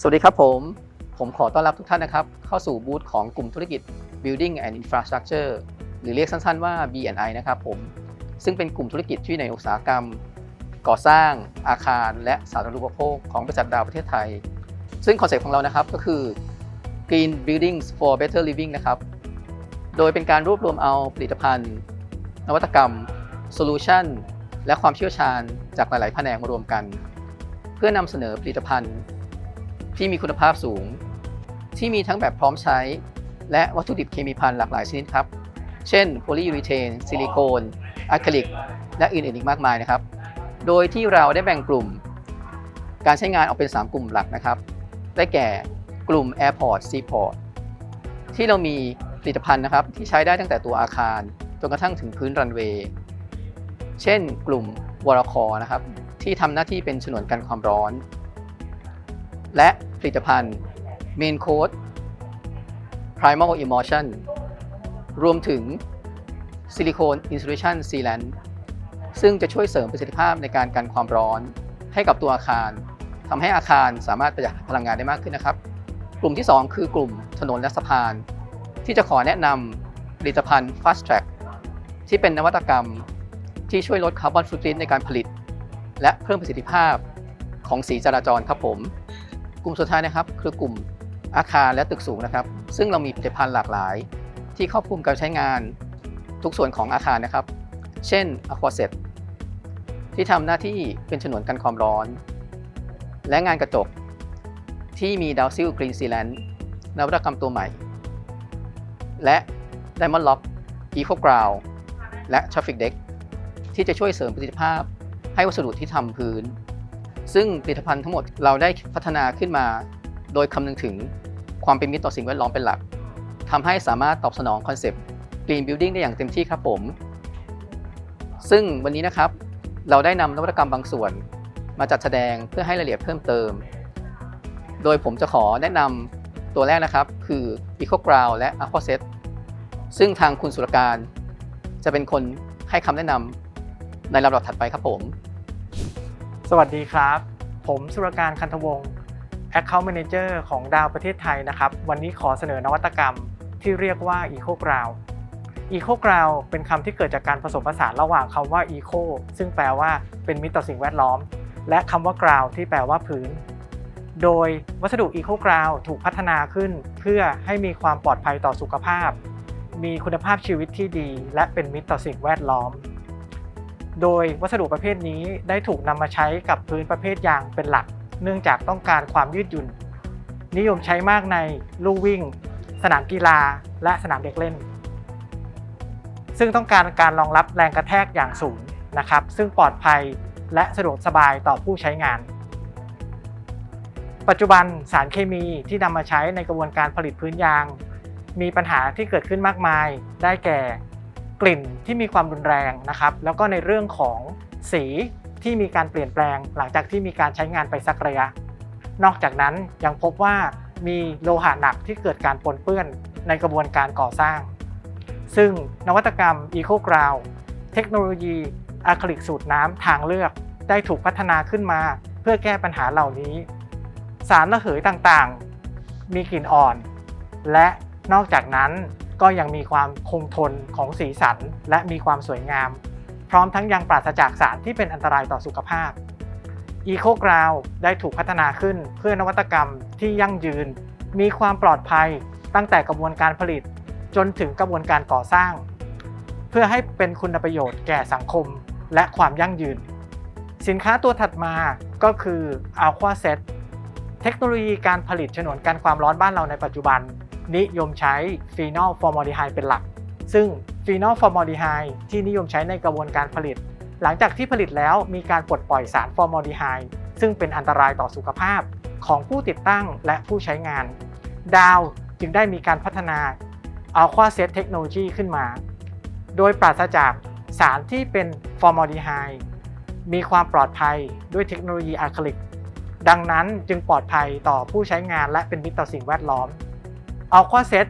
สวัสดีครับผม ผมขอต้อนรับทุกท่านนะครับ เข้าสู่บูธของกลุ่มธุรกิจ Building and Infrastructure หรือเรียกสั้นๆว่า B&I นะครับผม ซึ่งเป็นกลุ่มธุรกิจที่ในอุตสาหกรรม ก่อสร้าง อาคาร และสาธารณูปโภคของบริษัทดาวประเทศไทย ซึ่งคอนเซ็ปต์ของเรานะครับก็คือ Green Buildings for Better Living นะครับ โดยเป็นการรวบรวมเอาผลิตภัณฑ์ นวัตกรรม โซลูชันและความเชี่ยวชาญจากหลาย ๆ แผนกมารวมกัน เพื่อนำเสนอผลิตภัณฑ์ ที่มีคุณภาพสูง ที่มีทั้งแบบพร้อมใช้ และวัตถุดิบเคมีภัณฑ์หลากหลายชนิดครับ เช่นโพลียูรีเทนซิลิโคนอะคริลิก และอื่นๆอีกมากมายนะครับ โดยที่เราได้แบ่งกลุ่ม การใช้งานออกเป็น 3 กลุ่มหลักนะครับ ได้แก่กลุ่ม Airport Seaport ที่เรามีผลิตภัณฑ์นะครับที่ใช้ได้ตั้งแต่ตัวอาคารจนกระทั่งถึงพื้นรันเวย์เช่น กลุ่มวอรคอนะครับที่ทำหน้าที่เป็นฉนวนกันความร้อน และผลิตภัณฑ์ Main Code Primal Emulsion รวมถึง Silicone Insulation Sealant ซึ่งจะช่วยเสริมประสิทธิภาพในการกันความร้อนให้กับตัวอาคารทำให้อาคารสามารถประหยัดพลังงานได้มากขึ้นนะครับ กลุ่มที่ 2 คือกลุ่มถนนและสะพาน ที่จะขอแนะนำผลิตภัณฑ์ Fast Track ที่เป็นนวัตกรรมที่ช่วยลดคาร์บอนฟุตปรินในการผลิต และเพิ่มประสิทธิภาพของสีจราจรครับผม กลุ่มสุดท้ายนะครับ คือกลุ่มอาคารและตึกสูงนะครับ ซึ่งเรามีผลิตภัณฑ์หลากหลาย ที่ครอบคลุมการใช้งานทุกส่วนของอาคารนะครับ เช่น Aquaset ที่ทำหน้าที่เป็นฉนวนกันความร้อน และงานกระจก ที่มีดาวซิลกรีนซีแลนด์นวัตกรรมตัวใหม่ และ Diamond Lock Eco Ground และ Traffic Deck ที่จะช่วยเสริมประสิทธิภาพให้วัสดุที่ทำพื้น ซึ่งผลิตภัณฑ์ทั้งหมดเราได้พัฒนาขึ้นมา โดยคำนึงถึงความเป็นมิตรต่อสิ่งแวดล้อมเป็นหลักทำให้สามารถตอบสนองคอนเซปต์ Green Building ได้อย่างเต็มที่ครับผม ซึ่งวันนี้นะครับเราได้นำนวัตกรรมบางส่วน มาจัดแสดงเพื่อให้รายละเอียดเพิ่มเติม โดยผมจะขอแนะนำตัวแรกนะครับ คือ Eco Ground และ Aquaset ซึ่งทางคุณสุรการจะเป็นคนให้คำแนะนำในลำดับถัดไปครับผม สวัสดีครับ ผมสุรการคันธวงศ์ Account Manager ของดาวประเทศไทยนะครับ วันนี้ขอเสนอนวัตกรรมที่เรียกว่า Eco Ground Eco Ground เป็นคำที่เกิดจากการผสมผสานระหว่างคำว่า Eco ซึ่งแปลว่าเป็นมิตรต่อสิ่งแวดล้อม และคำว่า Ground ที่แปลว่าพื้น โดยวัสดุ Eco Ground ถูกพัฒนาขึ้น เพื่อให้มีความปลอดภัยต่อสุขภาพ มีคุณภาพชีวิตที่ดี และเป็นมิตรต่อสิ่งแวดล้อม โดยวัสดุประเภทนี้ได้ถูกนำมาใช้กับพื้นประเภทยางเป็นหลัก เนื่องจากต้องการความยืดหยุ่น นิยมใช้มากในลู่วิ่ง สนามกีฬา และสนามเด็กเล่น ซึ่งต้องการการรองรับแรงกระแทกอย่างสูงนะครับ ซึ่งปลอดภัยและสะดวกสบายต่อผู้ใช้งาน ปัจจุบันสารเคมีที่นำมาใช้ในกระบวนการผลิตพื้นยาง มีปัญหาที่เกิดขึ้นมากมายได้แก่ กลิ่นที่มีความรุนแรงนะครับ แล้วก็ในเรื่องของสีที่มีการเปลี่ยนแปลง หลังจากที่มีการใช้งานไปสักระยะ นอกจากนั้นยังพบว่ามีโลหะหนักที่เกิดการปนเปื้อนในกระบวนการก่อสร้าง ซึ่งนวัตกรรม Eco Ground เทคโนโลยีอะคริลิกสูตรน้ำทางเลือก ได้ถูกพัฒนาขึ้นมา เพื่อแก้ปัญหาเหล่านี้ สารระเหยต่างๆ มีกลิ่นอ่อน และนอกจากนั้น ก็ยังมีความคงทนของสีสัน และมีความสวยงาม พร้อมทั้งยังปราศจากสารที่เป็นอันตรายต่อสุขภาพ Eco Ground ได้ถูกพัฒนาขึ้นเพื่อนวัตกรรมที่ยั่งยืน มีความปลอดภัยตั้งแต่กระบวนการผลิต จนถึงกระบวนการก่อสร้าง เพื่อให้เป็นคุณประโยชน์แก่สังคมและความยั่งยืน สินค้าตัวถัดมาก็คือ Aqua Set เทคโนโลยีการผลิตฉนวนกันความร้อนบ้านเราในปัจจุบัน นิยมใช้ฟีนอลฟอร์มอลดีไฮเป็นหลัก ซึ่งฟีนอลฟอร์มอลดีไฮที่นิยมใช้ในกระบวนการผลิต หลังจากที่ผลิตแล้วมีการปลดปล่อยสารฟอร์มอลดีไฮซึ่งเป็นอันตรายต่อสุขภาพของผู้ติดตั้งและผู้ใช้งาน ดาวจึงได้มีการพัฒนา Aqua Set Technology ขึ้นมา โดยปราศจากสารที่เป็นฟอร์มอลดีไฮมีความปลอดภัยด้วยเทคโนโลยีอะคริลิก ดังนั้นจึงปลอดภัยต่อผู้ใช้งานและเป็นมิตรต่อสิ่งแวดล้อม เอาข้อเซต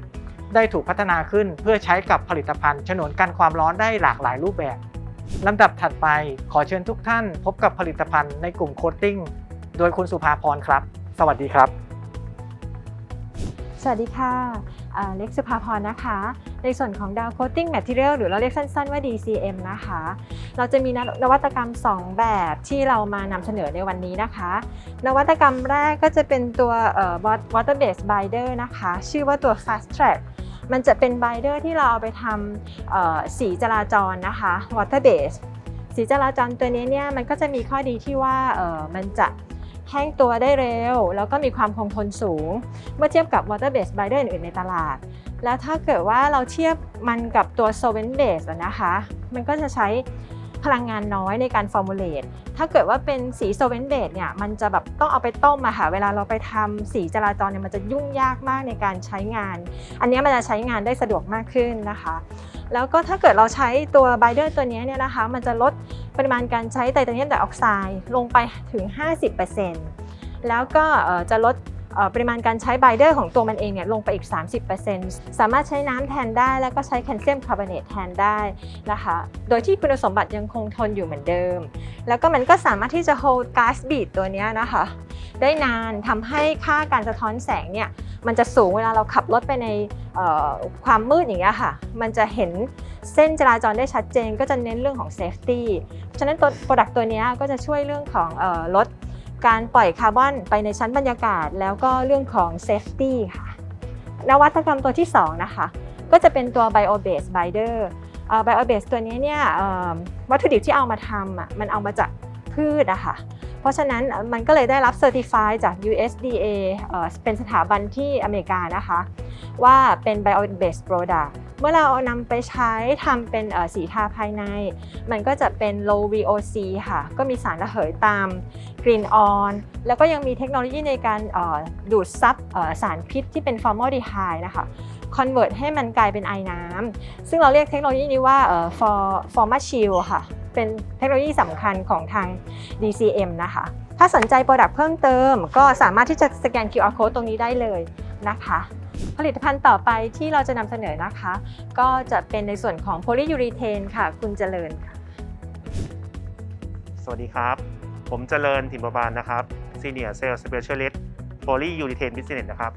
ได้ถูกพัฒนาขึ้นเพื่อใช้กับผลิตภัณฑ์ฉนวนกันความร้อนได้หลากหลายรูปแบบลำดับถัดไปขอเชิญทุกท่านพบกับผลิตภัณฑ์ในกลุ่มโคตติ้งโดยคุณสุภาพรครับ สวัสดีครับ สวัสดีค่ะ เล็กสุภาพรนะคะ ในส่วนของ Down Coating Material หรือเราเรียกสั้นๆว่า DCM นะคะ เราจะมีนวัตกรรม 2 แบบที่เรามานำเสนอในวันนี้นะคะ นวัตกรรมแรกก็จะเป็นตัวเอ่อ water based binder นะคะ ชื่อว่าตัว fast track มันจะเป็น binder ที่เราเอาไปทำสีจราจรนะคะ water based สีจราจรตัวนี้เนี่ยมันก็จะมีข้อดีที่ว่ามันจะ แห้งตัวได้เร็ว แล้วก็มีความคงทนสูง เมื่อเทียบกับ water based binder อื่นๆในตลาด แล้วถ้าเกิดว่าเราเทียบมันกับตัว solvent based นะคะ มันก็จะใช้ พลังงานน้อยในการ formulate ถ้าเกิดว่าเป็นสี solvent base เนี่ยมันจะแบบต้องเอาไปต้มอะค่ะเวลาเราไปทำสีจราจรเนี่ยมันจะยุ่งยากมากในการใช้งาน อันนี้มันจะใช้งานได้สะดวกมากขึ้นนะคะ แล้วก็ถ้าเกิดเราใช้ตัว binder ตัวนี้เนี่ยนะคะ มันจะลดปริมาณการใช้ไทเทเนียมไดออกไซด์ลงไปถึง 50%แล้วก็จะลด ปริมาณการใช้ไบเดอร์ของตัวมันเองเนี่ยลงไปอีก 30%สามารถใช้น้ำแทนได้แล้วก็ใช้แคลเซียมคาร์บอเนตแทนได้นะคะโดยที่คุณสมบัติยังคงทนอยู่เหมือนเดิม แล้วก็มันก็สามารถที่จะ hold gas bead ตัวนี้นะคะได้นานทำให้ค่าการสะท้อนแสงเนี่ยมันจะสูงเวลาเราขับรถไปในความมืดอย่างเงี้ยค่ะ มันจะเห็นเส้นจราจรได้ชัดเจนก็จะเน้นเรื่องของ safety ฉะนั้นตัว product ตัวนี้ก็จะช่วยเรื่องของออลด การปล่อยคาร์บอนไปในชั้นบรรยากาศ แล้วก็เรื่องของ safety ค่ะ นวัตกรรมตัวที่ 2 นะคะ ก็จะเป็นตัว bio based binder เอ่อ bio based ตัวนี้เนี่ยวัตถุดิบที่เอามาทำอะมันเอามาจากพืชอะค่ะเพราะฉะนั้นมันก็เลยได้รับ Certify จาก USDA เอ่อเป็นสถาบันที่อเมริกานะคะ ว่าเป็น bio based product เมื่อเราเอานำไปใช้ทำเป็นสีทาภายใน มันก็จะเป็น low VOC ค่ะ ก็มีสารระเหยตามกรีนออน แล้วก็ยังมีเทคโนโลยีในการดูดซับสารพิษที่เป็นฟอร์ม l ลดีไฮนะคะคอนเวิร์ตให้มันกลายเป็นไอน้ำซึ่งเราเรียกเทคโนโลยีนี้ว่าเอ่อ for forma shield ค่ะ เป็นเทคโนโลยีสำคัญของทาง DCM นะคะ ถ้าสนใจโปรดักต์เพิ่มเติม ก็สามารถที่จะสแกน QR code ตรงนี้ได้เลยนะคะ ผลิตภัณฑ์ต่อไปที่เราจะนำเสนอนะคะ ก็จะเป็นในส่วนของโพลียูรีเทนค่ะ คุณเจริญค่ะ สวัสดีครับ ผมเจริญถิ่นประบานนะครับ Senior Sales Specialist Poly Urethane Business นะครับ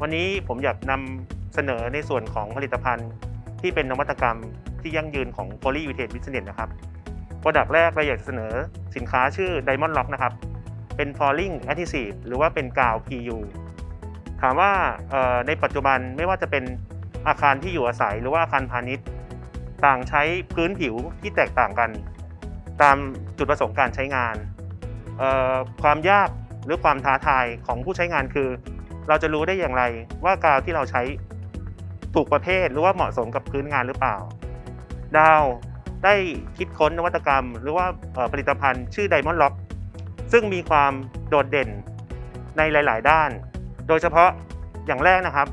วันนี้ผมอยากนำเสนอในส่วนของผลิตภัณฑ์ที่เป็นนวัตกรรมที่ยั่งยืนของ Poly Urethane Business นะครับโปรดักต์แรกเราอยากเสนอสินค้าชื่อ Diamond Lock นะครับ เป็น Falling Adhesive หรือว่าเป็นกาว PU ถามว่าในปัจจุบันไม่ว่าจะเป็นอาคารที่อยู่อาศัยหรือว่าอาคารพาณิชย์ ต่างใช้พื้นผิวที่แตกต่างกัน ตามจุดประสงค์การใช้งาน ความยากหรือความท้าทายของผู้ใช้งานคือ เราจะรู้ได้อย่างไรว่ากาวที่เราใช้ถูกประเภทหรือว่าเหมาะสมกับพื้นงานหรือเปล่า ดาวได้คิดค้นนวัตกรรม หรือว่าผลิตภัณฑ์ชื่อ Diamond Lock ซึ่งมีความโดดเด่นในหลาย ๆ ด้าน โดยเฉพาะอย่างแรกนะครับ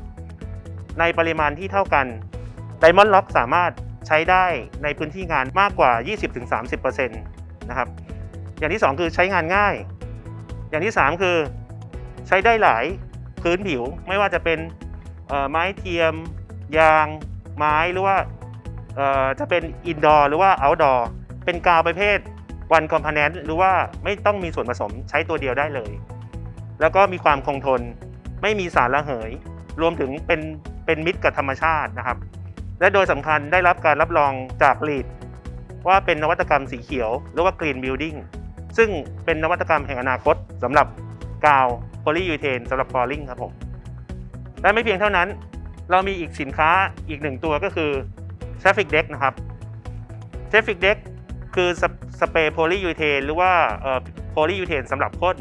ในปริมาณที่เท่ากัน Diamond Lock สามารถใช้ได้ในพื้นที่งานมากกว่า 20-30%นะครับ อย่างที่ 2 คือใช้งานง่าย อย่างที่ 3 คือใช้ได้หลายพื้นผิวไม่ว่าจะเป็นไม้เทียม ยาง ไม้หรือว่าจะเป็นอินดอร์หรือว่าเอาท์ดอร์เป็นกาวประเภทวันคอมพ n น n t หรือว่าไม่ต้องมีส่วนผสมใช้ตัวเดียวได้เลย แล้วก็มีความคงทน ไม่มีสารระเหย รวมถึงเป็นเป็นมิตรกับธรรมชาตินะครับ และโดยสำคัญได้รับการรับรองจากลีดว่าเป็นนวัตกรรมสีเขียวหรือว่า Green Building ซึ่งเป็นนวัตกรรมแห่งอนาคตสำหรับกาวโพลียูเทนสำหรับฟอลลิ่งครับผมและไม่เพียงเท่านั้น เรามีอีกสินค้าอีกหนึ่งตัวก็คือ Traffic Deck นะครับ Traffic Deck คือสสเปรย์โพลียูเทนหรือว่าโพลียูเทนสำหรับพ่น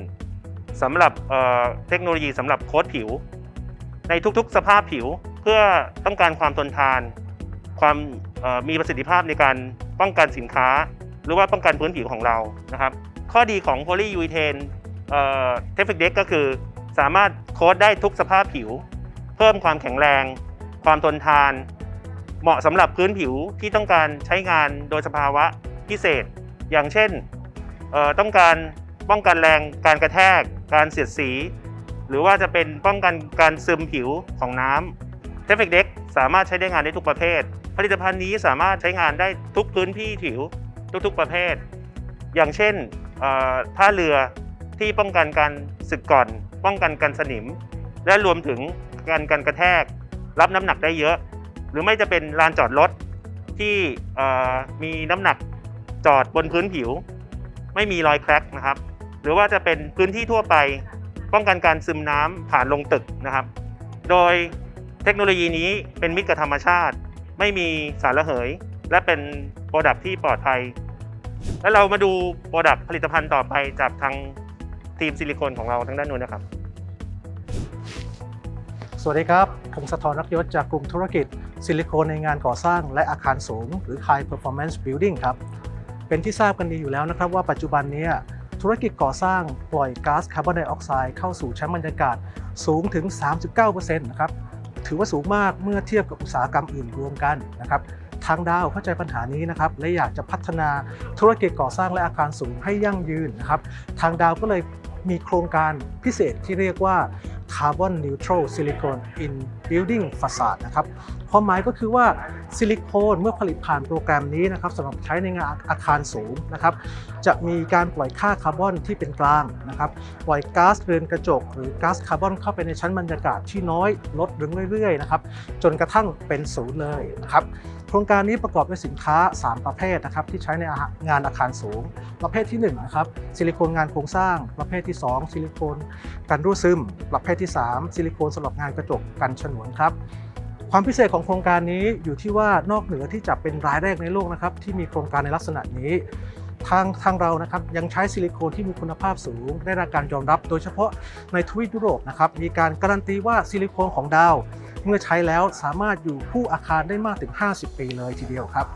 สำหรับเเทคโนโลยีสำหรับโค้ดผิว ในทุกๆ สภาพผิวเพื่อต้องการความทนทาน ความมีประสิทธิภาพในการป้องกันสินค้า หรือว่าป้องกันพื้นผิวของเรานะครับ ข้อดีของโพลียูเทนเทฟฟิกเด็กก็คือสามารถโค้ดได้ทุกสภาพผิว เพิ่มความแข็งแรง ความทนทาน เหมาะสำหรับพื้นผิวที่ต้องการใช้งานโดยสภาวะพิเศษ อย่างเช่นต้องการป้องกันแรงการกระแทก การเสียดสี หรือว่าจะเป็นป้องกันการซึมผิวของน้ำเทฟเฟกเด็กสามารถใช้ได้งานได้ทุกประเภท ผลิตภัณฑ์นี้สามารถใช้งานได้ทุกพื้นที่ผิวทุกๆประเภท อย่างเช่นท่าเรือที่ป้องกันการสึกก่อน ป้องกันการสนิม และรวมถึงกันกันกระแทก รับน้ำหนักได้เยอะ หรือไม่จะเป็นลานจอดรถที่มีน้ำหนักจอดบนพื้นผิว ไม่มีรอยแครกนะครับ หรือว่าจะเป็นพื้นที่ทั่วไปป้องกันการซึมน้ำผ่านลงตึกนะครับ โดยเทคโนโลยีนี้เป็นมิตรกับธรรมชาติ ไม่มีสารระเหย และเป็นโปรดักที่ปลอดภัย แล้วเรามาดูโปรดักผลิตภัณฑ์ต่อไปจากทางทีมซิลิโคนของเราทางด้านนู้นนะครับ สวัสดีครับ ผมสะทรนักยศจากกลุ่มธุรกิจซิลิโคนในงานก่อสร้างและอาคารสูง หรือ High Performance Building ครับ เป็นที่ทราบกันดีอยู่แล้วนะครับว่าปัจจุบันนี้ ธุรกิจก่อสร้างปล่อยก๊าซคาร์บอนไดออกไซด์เข้าสู่ชั้นบรรยากาศสูงถึง 39%นะครับถือว่าสูงมากเมื่อเทียบกับอุตสาหกรรมอื่นรวมกันนะครับทางดาวเข้าใจปัญหานี้นะครับและอยากจะพัฒนาธุรกิจก่อสร้างและอาคารสูงให้ยั่งยืนนะครับทางดาวก็เลยมีโครงการพิเศษที่เรียกว่า Carbon Neutral Silicon in Building Facade นะครับความหมายก็คือว่าซิลิโคนเมื่อผลิตผ่านโปรแกรมนี้นะครับสำหรับใช้ในงานอาคารสูงนะครับจะมีการปล่อยค่าคาร์บอนที่เป็นกลางนะครับปล่อยก๊าซเรือนกระจก หรือก๊าซคาร์บอนเข้าไปในชั้นบรรยากาศที่น้อยลดลงเรื่อยๆนะครับจนกระทั่งเป็นศูนย์เลยนะครับโครงการนี้ประกอบด้วยสินค้า 3 ประเภทนะครับที่ใช้ในงานอาคารสูง ประเภทที่1นะครับซิลิโคนงานโครงสร้าง ประเภทที่ 2 ซิลิโคนกันรั่วซึมประเภทที่ 3 ซิลิโคนสำหรับงานกระจกกันฉนวนครับความพิเศษของโครงการนี้อยู่ที่ว่านอกเหนือที่จะเป็นรายแรกในโลกนะครับที่มีโครงการในลักษณะนี้ ทางทางเรานะครับยังใช้ซิลิโคนที่มีคุณภาพสูง ได้รับการยอมรับ โดยเฉพาะในทวีปยุโรปนะครับมีการการันตีว่าซิลิโคนของดาว เมื่อใช้แล้วสามารถอยู่คู่อาคารได้มากถึง 50 ปีเลยทีเดียวครับ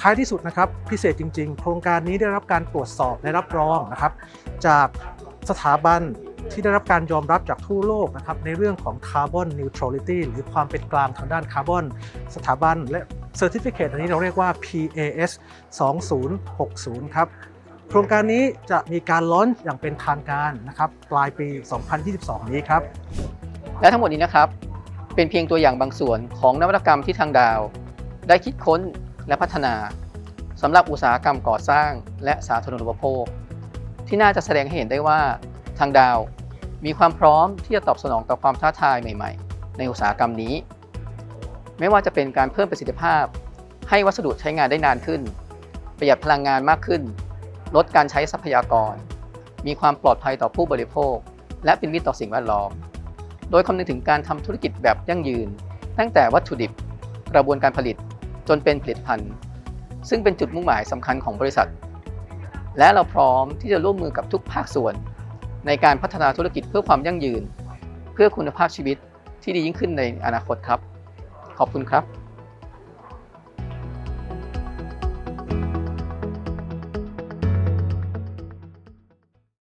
ท้ายที่สุดนะครับพิเศษจริง ๆ โครงการนี้ได้รับการตรวจสอบและรับรองนะครับจากสถาบัน ที่ได้รับการยอมรับจากทั่วโลกนะครับในเรื่องของ Carbon Neutrality หรือความเป็นกลางทางด้านคาร์บอนสถาบัน และ Certificate อันนี้เราเรียกว่า PAS 2060 ครับโครงการนี้จะมีการล้อนอย่างเป็นทางการนะครับปลายปี 2022 นี้ครับ และทั้งหมดนี้นะครับ เป็นเพียงตัวอย่างบางส่วนของนวัตกรรมที่ทางดาว ได้คิดค้นและพัฒนาสำหรับอุตสาหกรรมก่อสร้างและสาธารณูปโภค ที่น่าจะแสดงให้เห็นได้ว่าทางดาว มีความพร้อมที่จะตอบสนองต่อความท้าทายใหม่ ๆ ในอุตสาหกรรมนี้ ไม่ว่าจะเป็นการเพิ่มประสิทธิภาพ ให้วัสดุใช้งานได้นานขึ้น ประหยัดพลังงานมากขึ้น ลดการใช้ทรัพยากร มีความปลอดภัยต่อผู้บริโภค และเป็นมิตรต่อสิ่งแวดล้อม โดยคำนึงถึงการทำธุรกิจแบบยั่งยืน ตั้งแต่วัตถุดิบ กระบวนการผลิต จนเป็นผลิตภัณฑ์ ซึ่งเป็นจุดมุ่งหมายสำคัญของบริษัท และเราพร้อมที่จะร่วมมือกับทุกภาคส่วน ในการพัฒนาธุรกิจเพื่อความยั่งยืน เพื่อคุณภาพชีวิตที่ดียิ่งขึ้นในอนาคตครับ ขอบคุณครับ